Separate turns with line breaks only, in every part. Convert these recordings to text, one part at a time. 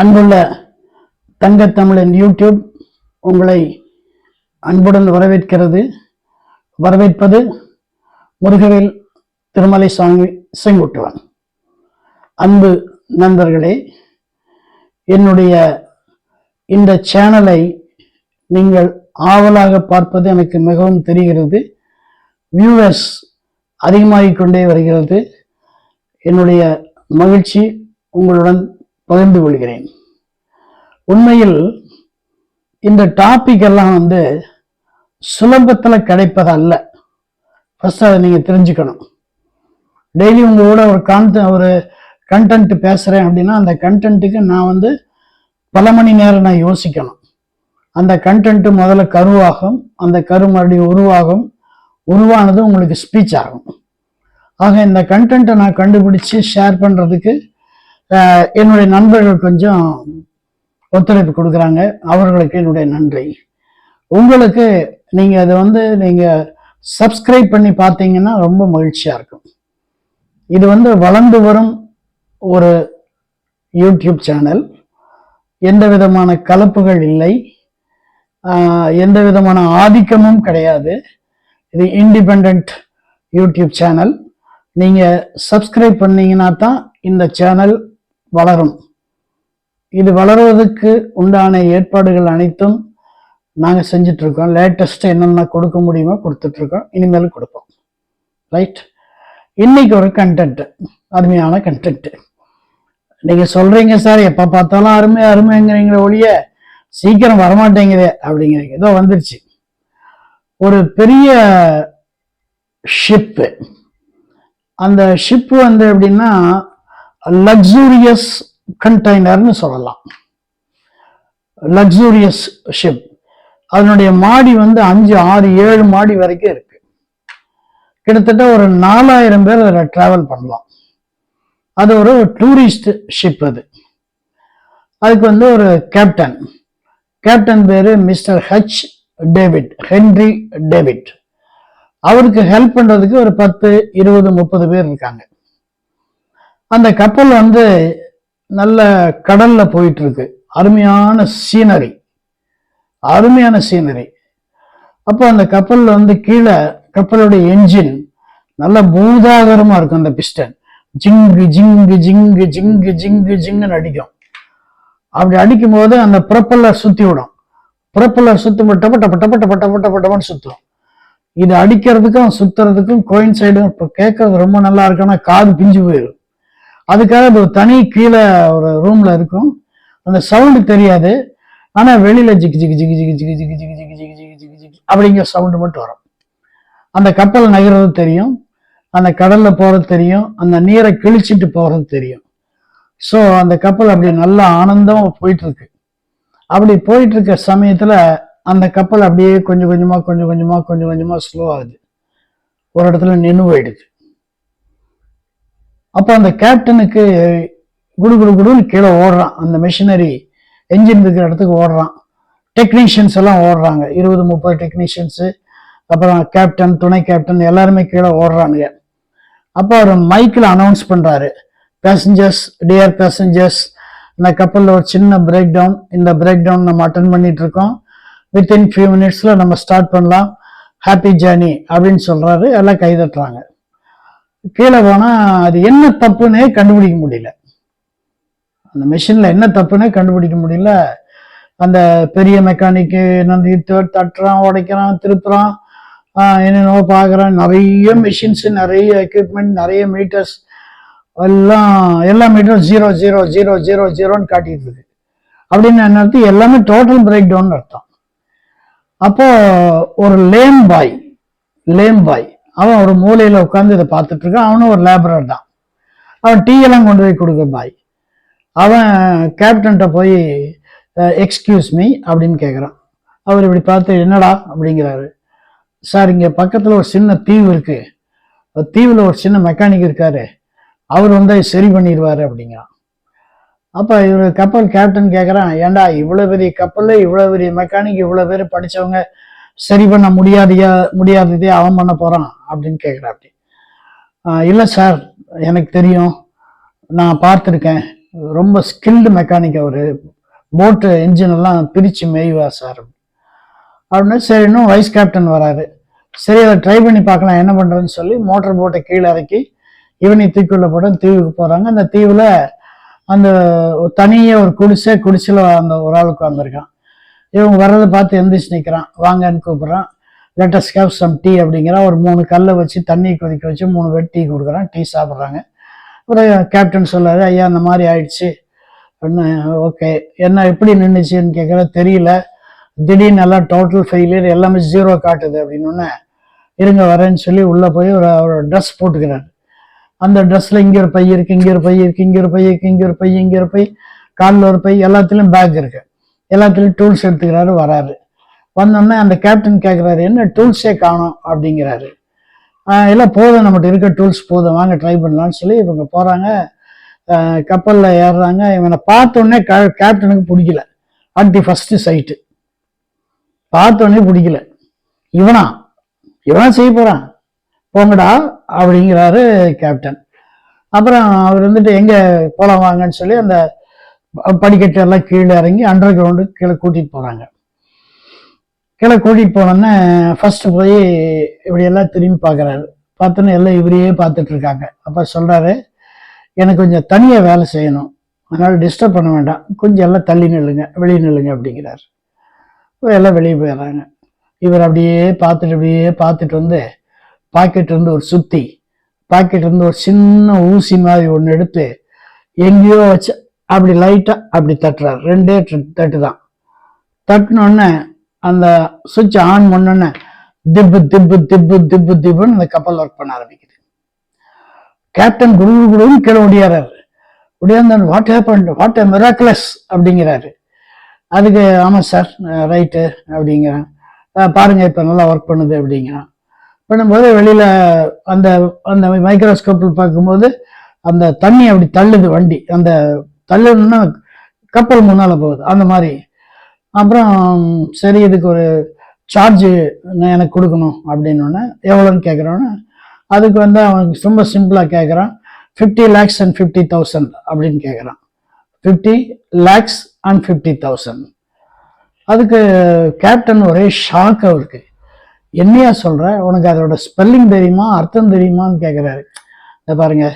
அன்புள்ள தமிழின் யூடியூப் உங்களை அன்புடன் வரவேற்கிறது வரவேற்பது முருகவேல் திருமலை சாமி செங்குட்டுவன் அன்பு நண்பர்களே என்னுடைய இந்த சேனலை நீங்கள் ஆவலாக பார்ப்பது எனக்கு மிகவும் தெரிகிறது வியூவர்ஸ் அதிகமாகிக்கொண்டே வருகிறது என்னுடைய மகிழ்ச்சி உங்களுடன் பகிர்ந்து கொள்கிறேன் உண்மையில் இந்த டாபிக் எல்லாம் வந்து சுலபத்தில் கிடைப்பது அல்ல ஃபஸ்ட் அதை நீங்கள் தெரிஞ்சுக்கணும் டெய்லி உங்களோட ஒரு கான்ட ஒரு கண்டென்ட் பேசுகிறேன் அப்படின்னா அந்த கண்டென்ட்டுக்கு நான் வந்து பல மணி நேரம் நான் யோசிக்கணும் அந்த கண்டென்ட்டு முதல்ல கருவாகும் அந்த கரு மறுபடியும் உருவாகும் உருவானது உங்களுக்கு ஸ்பீச் ஆகும் ஆக இந்த கண்டென்ட்டை நான் கண்டுபிடிச்சு ஷேர் பண்ணுறதுக்கு என்னுடைய நண்பர்கள் கொஞ்சம் ஒத்துழைப்பு கொடுக்குறாங்க அவர்களுக்கு என்னுடைய நன்றி உங்களுக்கு நீங்கள் அதை வந்து நீங்கள் சப்ஸ்கிரைப் பண்ணி பார்த்தீங்கன்னா ரொம்ப மகிழ்ச்சியாக இருக்கும் இது வந்து வளர்ந்து வரும் ஒரு யூடியூப் சேனல் எந்த விதமான கலப்புகள் இல்லை எந்த விதமான ஆதிக்கமும் கிடையாது இது இண்டிபெண்ட் யூடியூப் சேனல் நீங்கள் சப்ஸ்கிரைப் பண்ணீங்கன்னா தான் இந்த சேனல் வளரும் இது வளருவதற்கு உண்டான ஏற்பாடுகள் அனைத்தும் நாங்கள் செஞ்சிட்ருக்கோம் லேட்டஸ்ட்டாக என்னென்ன கொடுக்க முடியுமோ கொடுத்துட்ருக்கோம் இனிமேல் கொடுப்போம் ரைட் இன்னைக்கு ஒரு கண்டென்ட்டு அருமையான கண்டென்ட்டு நீங்கள் சொல்கிறீங்க சார் எப்போ பார்த்தாலும் அருமை அருமைங்கிறீங்கிற ஒழிய சீக்கிரம் வரமாட்டேங்குது அப்படிங்கிறீங்க ஏதோ வந்துருச்சு ஒரு பெரிய ஷிப்பு அந்த ஷிப்பு வந்து எப்படின்னா லக்ஸூரியஸ் கண்டெய்னர்னு சொல்லலாம் லக்ஸூரியஸ் ஷிப் அதனுடைய மாடி வந்து அஞ்சு ஆறு ஏழு மாடி வரைக்கும் இருக்கு கிட்டத்தட்ட ஒரு நாலாயிரம் பேர் அதில் டிராவல் பண்ணலாம் அது ஒரு டூரிஸ்ட் ஷிப் அது அதுக்கு வந்து ஒரு கேப்டன் கேப்டன் பேர் mister H David Henry David அவருக்கு ஹெல்ப் பண்ணுறதுக்கு ஒரு பத்து இருபது முப்பது பேர் இருக்காங்க அந்த கப்பல் வந்து நல்ல கடல்ல போயிட்டு இருக்கு அருமையான சீனரி அருமையான சீனரி அப்போ அந்த கப்பல் வந்து கீழே கப்பலுடைய என்ஜின் நல்ல பூதாகரமா இருக்கும் அந்த பிஸ்டன் ஜிங்கு ஜிங்கு ஜிங்கு ஜிங்கு ஜிங்கு ஜிங்குன்னு அடிக்கும் அப்படி அடிக்கும் போது அந்த ப்ரப்பல்லர் சுத்தி விடும் ப்ரப்பல்லர் சுத்தும் டப்ப டப்ப டப்ப டப்ப டப்ப டப்ப சுத்தும் இது அடிக்கிறதுக்கும் சுத்துறதுக்கும் கோயின் சைடும் இப்போ கேட்கறது ரொம்ப நல்லா இருக்குன்னா காது பிஞ்சு போயிடும் அதுக்காக இப்போ தனி கீழே ஒரு ரூமில் இருக்கும் அந்த சவுண்டு தெரியாது ஆனால் வெளியில் ஜிக்கு ஜிக்கு ஜிக்கு ஜிக்கு ஜிக்கு ஜிக்கு ஜிக்கு ஜிக்கு ஜிக்கு ஜிக்கு ஜிக்கு ஜிக்கு அப்படிங்கிற சவுண்டு மட்டும் வரும் அந்த கப்பல் நகர்றது தெரியும் அந்த கடலில் போகிறது தெரியும் அந்த நீரை கிழிச்சிட்டு போகிறது தெரியும் ஸோ அந்த கப்பல் அப்படி நல்லா ஆனந்தமாக போயிட்டுருக்கு அப்படி போயிட்டுருக்க சமயத்தில் அந்த கப்பல் அப்படியே கொஞ்சம் கொஞ்சமாக கொஞ்சம் கொஞ்சமாக கொஞ்சம் கொஞ்சமாக ஸ்லோ ஆகுது ஒரு இடத்துல நின்று போயிடுது அப்போ அந்த கேப்டனுக்கு குடு குடு குடுன்னு கீழே ஓடுறான் அந்த மிஷினரி என்ஜின் இருக்கிற இடத்துக்கு ஓடுறான் டெக்னீஷியன்ஸ் எல்லாம் ஓடுறாங்க இருபது முப்பது டெக்னீஷியன்ஸு அப்புறம் கேப்டன் துணை கேப்டன் எல்லாருமே கீழே ஓடுறாங்க அப்போ அவர் மைக்கில் அனௌன்ஸ் பண்ணுறாரு பேசஞ்சர்ஸ் டியர் பேசஞ்சர்ஸ் இந்த கப்பலில் ஒரு சின்ன பிரேக் டவுன் இந்த பிரேக் டவுன் நம்ம அட்டன் பண்ணிட்டு இருக்கோம் வித்தின் ஃபியூ மினிட்ஸில் நம்ம ஸ்டார்ட் பண்ணலாம் ஹாப்பி ஜேர்னி அப்படின்னு சொல்கிறாரு எல்லாம் கைதட்டுறாங்க கீழே போனால் அது என்ன தப்புன்னே கண்டுபிடிக்க முடியல அந்த மிஷினில் என்ன தப்புன்னே கண்டுபிடிக்க முடியல அந்த பெரிய மெக்கானிக்கு என்னது தட்டுறான் உடைக்கிறான் திருப்புறான் என்னென்னோ பார்க்குறான் நிறைய மிஷின்ஸு நிறைய எக்யூப்மெண்ட் நிறைய மீட்டர்ஸ் எல்லாம் எல்லா மீட்டரும் ஜீரோ ஜீரோ ஜீரோ ஜீரோ ஜீரோன்னு காட்டிட்டு இருக்கு அப்படின்னு என்ன எல்லாமே டோட்டல் பிரேக் டவுன் அர்த்தம் அப்போ ஒரு லேம் பாய் லேம் பாய் அவன் ஒரு மூலையில் உட்காந்து இதை பார்த்துட்டு இருக்கான் அவனும் ஒரு லேபரர் தான் அவன் டீயெல்லாம் கொண்டு போய் கொடுக்க பாய் அவன் கேப்டன்கிட்ட போய் எக்ஸ்கியூஸ் மீ அப்படின்னு கேட்குறான் அவர் இப்படி பார்த்து என்னடா அப்படிங்கிறாரு சார் இங்கே பக்கத்தில் ஒரு சின்ன தீவு இருக்குது தீவில் ஒரு சின்ன மெக்கானிக் இருக்காரு அவர் வந்து சரி பண்ணிடுவார் அப்படிங்கிறான் அப்போ இவர் கப்பல் கேப்டன் கேட்குறான் ஏண்டா இவ்வளோ பெரிய கப்பலில் இவ்வளோ பெரிய மெக்கானிக் இவ்வளோ பேர் படித்தவங்க சரி பண்ண முடியாதையா முடியாததே அவன் பண்ண போகிறான் அப்படின்னு கேட்குறாப்டி இல்லை சார் எனக்கு தெரியும் நான் பார்த்துருக்கேன் ரொம்ப ஸ்கில்டு மெக்கானிக் அவர் போட்டு என்ஜின் எல்லாம் பிரித்து மேய்வா சார் அப்படின்னா சரி இன்னும் வைஸ் கேப்டன் வராரு சரி அதை ட்ரை பண்ணி பார்க்கலாம் என்ன பண்ணுறதுன்னு சொல்லி மோட்டர் போட்டை கீழே இறக்கி இவனை தீக்குள்ள போட்டு தீவுக்கு போகிறாங்க அந்த தீவில் அந்த தனியே ஒரு குடிசை குடிசையில் அந்த ஒரு ஆள் உட்காந்துருக்கான் இவங்க வர்றதை பார்த்து எந்திரிச்சு நிற்கிறான் வாங்கன்னு கூப்பிட்றான் லெட்டஸ்ட் கேப் சம் டீ அப்படிங்கிறான் ஒரு மூணு கல்லை வச்சு தண்ணியை கொதிக்க வச்சு மூணு பேர் டீ கொடுக்குறான் டீ சாப்பிட்றாங்க அப்புறம் கேப்டன் சொல்கிறாரு ஐயா அந்த மாதிரி ஆயிடுச்சு ஓகே என்ன எப்படி நின்றுச்சுன்னு கேட்குற தெரியல திடீர்னு எல்லாம் டோட்டல் ஃபெயிலியர் எல்லாமே ஜீரோ காட்டுது அப்படின்னு இருங்க வரேன்னு சொல்லி உள்ளே போய் ஒரு ஒரு ட்ரெஸ் போட்டுக்கிறாரு அந்த ட்ரெஸ்ஸில் இங்கே ஒரு பை இருக்குது இங்கே ஒரு பை இருக்குது இங்கே ஒரு பை இருக்குது இங்கே ஒரு பை இங்கே ஒரு பை காலில் ஒரு பை எல்லாத்துலேயும் பேக் இருக்குது எல்லாத்துலேயும் டூல்ஸ் எடுத்துக்கிறாரு வராரு வந்தோடனே அந்த கேப்டன் கேட்குறாரு என்ன டூல்ஸே காணும் அப்படிங்கிறாரு எல்லாம் போதும் நம்மகிட்ட இருக்க டூல்ஸ் போதும் வாங்க ட்ரை பண்ணலான்னு சொல்லி இவங்க போகிறாங்க கப்பலில் ஏறுறாங்க இவனை க கேப்டனுக்கு பிடிக்கல அட் தி ஃபஸ்ட்டு சைட்டு பார்த்தோன்னே பிடிக்கல இவனா இவனா செய்ய போகிறான் போங்கடா அப்படிங்கிறாரு கேப்டன் அப்புறம் அவர் வந்துட்டு எங்கே போகலாம் வாங்கன்னு சொல்லி அந்த படிக்கட்டு எல்லாம் கீழே இறங்கி அண்டர் கிரவுண்டு கீழே கூட்டிகிட்டு போகிறாங்க கீழே கூட்டிகிட்டு போனோன்னே ஃபஸ்ட்டு போய் இப்படி எல்லாம் திரும்பி பார்க்குறாரு பார்த்தோன்னே எல்லாம் இவரையே பார்த்துட்ருக்காங்க அப்போ சொல்கிறாரு எனக்கு கொஞ்சம் தனியாக வேலை செய்யணும் அதனால் டிஸ்டர்ப் பண்ண வேண்டாம் கொஞ்சம் எல்லாம் தள்ளி நில்லுங்க வெளியே நில்லுங்க அப்படிங்கிறார் எல்லாம் வெளியே போயிடுறாங்க இவர் அப்படியே பார்த்துட்டு அப்படியே பார்த்துட்டு வந்து பாக்கெட் இருந்து ஒரு சுத்தி பாக்கெட் இருந்து ஒரு சின்ன ஊசி மாதிரி ஒன்று எடுத்து எங்கேயோ வச்சு அப்படி லைட்டாக அப்படி தட்டுறாரு ரெண்டே தட்டு தான் தட்டினோடனே அந்த சுவிட்ச் ஆன் பண்ணோடனே திப்பு திப்பு திப்பு திப்பு திப்புன்னு அந்த கப்பல் ஒர்க் பண்ண ஆரம்பிக்குது கேப்டன் குரு குருன்னு கீழே ஒடியாராரு ஒடியாந்தான் what happen what a miraculous அப்படிங்கிறாரு அதுக்கு ஆமாம் சார் ரைட்டு அப்படிங்கிறேன் பாருங்கள் இப்போ நல்லா ஒர்க் பண்ணுது அப்படிங்கிறான் பண்ணும்போது வெளியில் அந்த அந்த மைக்ரோஸ்கோப்பில் பார்க்கும்போது அந்த தண்ணி அப்படி தள்ளுது வண்டி அந்த தள்ளணும்னா கப்பல் முன்னால போகுது அந்த மாதிரி அப்புறம் சரி இதுக்கு ஒரு சார்ஜு எனக்கு கொடுக்கணும் அப்படின்னோடனே எவ்வளோன்னு கேட்குறோன்னே அதுக்கு வந்து அவனுக்கு ரொம்ப சிம்பிளாக கேட்குறான் fifty lakhs and fifty thousand அப்படின்னு கேட்குறான் fifty lakhs and fifty thousand அதுக்கு கேப்டன் ஒரே ஷாக் அவருக்கு என்னையா சொல்கிற உனக்கு அதோட ஸ்பெல்லிங் தெரியுமா அர்த்தம் தெரியுமான்னு கேட்குறாரு இதை பாருங்க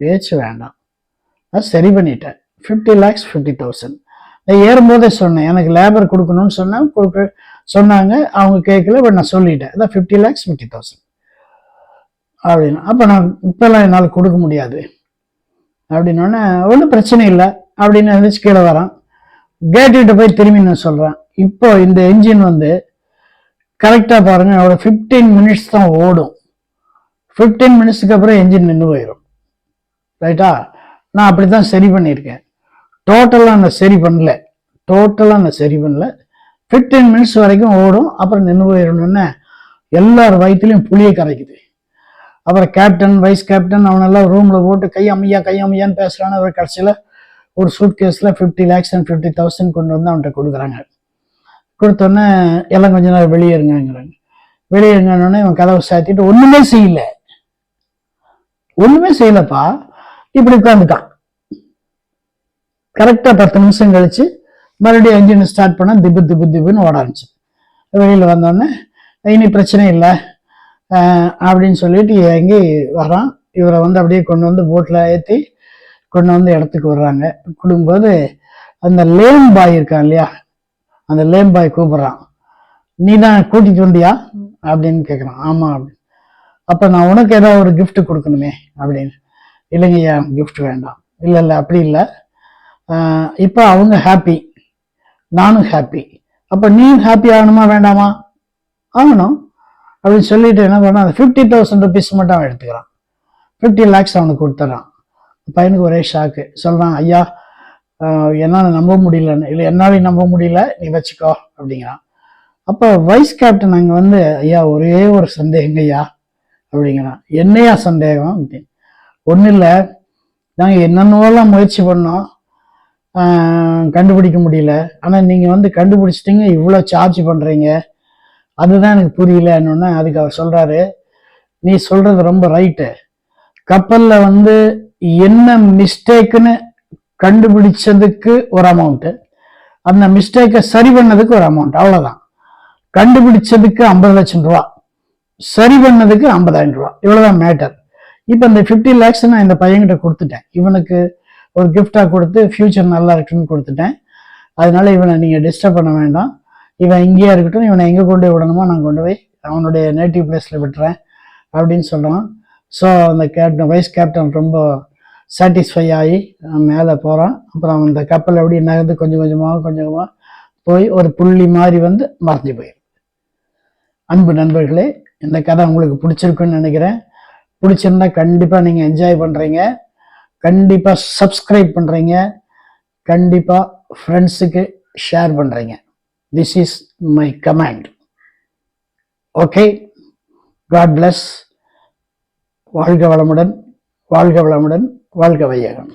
பேச்சு வேண்டாம் நான் சரி பண்ணிட்டேன் ஃபிஃப்டி லேக்ஸ் ஃபிஃப்டி தௌசண்ட் நான் ஏறும்போதே சொன்னேன் எனக்கு லேபர் கொடுக்கணும்னு சொன்னேன் கொடுக்க சொன்னாங்க அவங்க கேட்கல பட் நான் சொல்லிட்டேன் அதான் ஃபிஃப்டி லேக்ஸ் ஃபிஃப்டி தௌசண்ட் அப்படின்னு அப்போ நான் இப்போல்லாம் என்னால் கொடுக்க முடியாது அப்படின்னோடனே ஒன்றும் பிரச்சனை இல்லை அப்படின்னு எழுந்துச்சு கீழே வரான் கேட்டுக்கிட்ட போய் திரும்பி நான் சொல்கிறேன் இப்போ இந்த என்ஜின் வந்து கரெக்டாக பாருங்கள் ஒரு ஃபிஃப்டீன் மினிட்ஸ் தான் ஓடும் ஃபிஃப்டீன் மினிட்ஸ்க்கு அப்புறம் என்ஜின் நின்று போயிடும் ரைட்டா நான் அப்படி தான் சரி பண்ணியிருக்கேன் டோட்டலாக நான் சரி பண்ணல டோட்டலாக நான் சரி பண்ணல ஃபிஃப்டீன் மினிட்ஸ் வரைக்கும் ஓடும் அப்புறம் நின்று போயிடணும்னு எல்லார் வயிற்றுலையும் புளியை கரைக்குது அப்புறம் கேப்டன் வைஸ் கேப்டன் அவனெல்லாம் ரூமில் போட்டு கை அமையா கை அம்மையான்னு பேசுகிறான்னு அவர் கடைசியில் ஒரு சூட் கேஸில் fifty lakhs and fifty thousand கொண்டு வந்து அவன்கிட்ட கொடுக்குறாங்க கொடுத்தோன்னே எல்லாம் கொஞ்ச நேரம் வெளியேறுங்கிறாங்க வெளியேறுங்கன்னொடனே இவன் கதவை சாத்திட்டு ஒன்றுமே செய்யல ஒன்றுமே செய்யலப்பா இப்படி உட்காந்துட்டான் கரெக்டாக பத்து நிமிஷம் கழித்து மறுபடியும் என்ஜின் ஸ்டார்ட் பண்ணால் திபு திபு திபுன்னு ஓட ஆரம்பிச்சு வெளியில் வந்தோடனே இனி பிரச்சனை இல்லை அப்படின்னு சொல்லிட்டு இறங்கி வரான் இவரை வந்து அப்படியே கொண்டு வந்து போட்டில் ஏற்றி கொண்டு வந்து இடத்துக்கு வர்றாங்க கொடுக்கும்போது அந்த லேம் பாய் இருக்கான் இல்லையா அந்த லேம் பாய் கூப்பிட்றான் நீ தான் கூட்டிகிட்டு வந்தியா அப்படின்னு கேட்குறான் ஆமாம் அப்படின்னு அப்போ நான் உனக்கு ஏதாவது ஒரு கிஃப்ட் கொடுக்கணுமே அப்படின்னு இல்லைங்கய்யா கிஃப்ட் வேண்டாம் இல்லை இல்லை அப்படி இல்லை இப்போ அவங்க ஹாப்பி நானும் ஹாப்பி அப்போ நீயும் ஹாப்பி ஆகணுமா வேண்டாமா ஆகணும் அப்படின்னு சொல்லிட்டு என்ன பண்ண அந்த ஃபிஃப்டி தௌசண்ட் ருபீஸ் மட்டும் அவன் எடுத்துக்கிறான் ஃபிஃப்டி லேக்ஸ் அவனுக்கு கொடுத்துட்றான் பையனுக்கு ஒரே ஷாக்கு சொல்கிறான் ஐயா என்னால் நம்ப முடியலன்னு இல்லை என்னாலையும் நம்ப முடியல நீ வச்சுக்கோ அப்படிங்கிறான் அப்போ வைஸ் கேப்டன் அங்கே வந்து ஐயா ஒரே ஒரு சந்தேகங்க ஐயா அப்படிங்கிறான் என்னையா சந்தேகம் அப்படின்னு ஒன்றும் இல்லை நாங்கள் என்னென்னவெல்லாம் முயற்சி பண்ணோம் கண்டுபிடிக்க முடியல ஆனால் நீங்கள் வந்து கண்டுபிடிச்சிட்டிங்க இவ்வளோ சார்ஜ் பண்ணுறீங்க அதுதான் எனக்கு புரியலன்னு அதுக்கு அவர் சொல்கிறாரு நீ சொல்கிறது ரொம்ப ரைட்டு கப்பலில் வந்து என்ன மிஸ்டேக்குன்னு கண்டுபிடிச்சதுக்கு ஒரு அமௌண்ட்டு அந்த மிஸ்டேக்கை சரி பண்ணதுக்கு ஒரு அமௌண்ட் அவ்வளோதான் கண்டுபிடிச்சதுக்கு ஐம்பது லட்சம் ரூபா சரி பண்ணதுக்கு ஐம்பதாயிரம் ரூபா இவ்வளோதான் மேட்டர் இப்போ இந்த ஃபிஃப்டி லேக்ஸ் நான் இந்த பையன்கிட்ட கொடுத்துட்டேன் இவனுக்கு ஒரு கிஃப்டாக கொடுத்து ஃப்யூச்சர் நல்லா இருக்குன்னு கொடுத்துட்டேன் அதனால இவனை நீங்கள் டிஸ்டர்ப் பண்ண வேண்டாம் இவன் இங்கேயே இருக்கட்டும் இவனை எங்கே கொண்டு போய் விடணுமோ நான் கொண்டு போய் அவனுடைய நேட்டிவ் பிளேஸில் விட்டுறேன் அப்படின்னு சொல்கிறான் ஸோ அந்த கேப்டன் வைஸ் கேப்டன் ரொம்ப சாட்டிஸ்ஃபை ஆகி மேலே போகிறான் அப்புறம் அந்த கப்பல் எப்படி நகர்ந்து கொஞ்சம் கொஞ்சமாக கொஞ்சம் கொஞ்சமாக போய் ஒரு புள்ளி மாதிரி வந்து மறைஞ்சு போயிடும் அன்பு நண்பர்களே இந்த கதை உங்களுக்கு பிடிச்சிருக்குன்னு நினைக்கிறேன் பிடிச்சிருந்தா கண்டிப்பாக நீங்கள் என்ஜாய் பண்ணுறீங்க கண்டிப்பாக சப்ஸ்கிரைப் பண்ணுறீங்க கண்டிப்பாக ஃப்ரெண்ட்ஸுக்கு ஷேர் பண்ணுறீங்க this is my command okay God bless வாழ்க வளமுடன் வாழ்க வளமுடன் வாழ்க வையகம்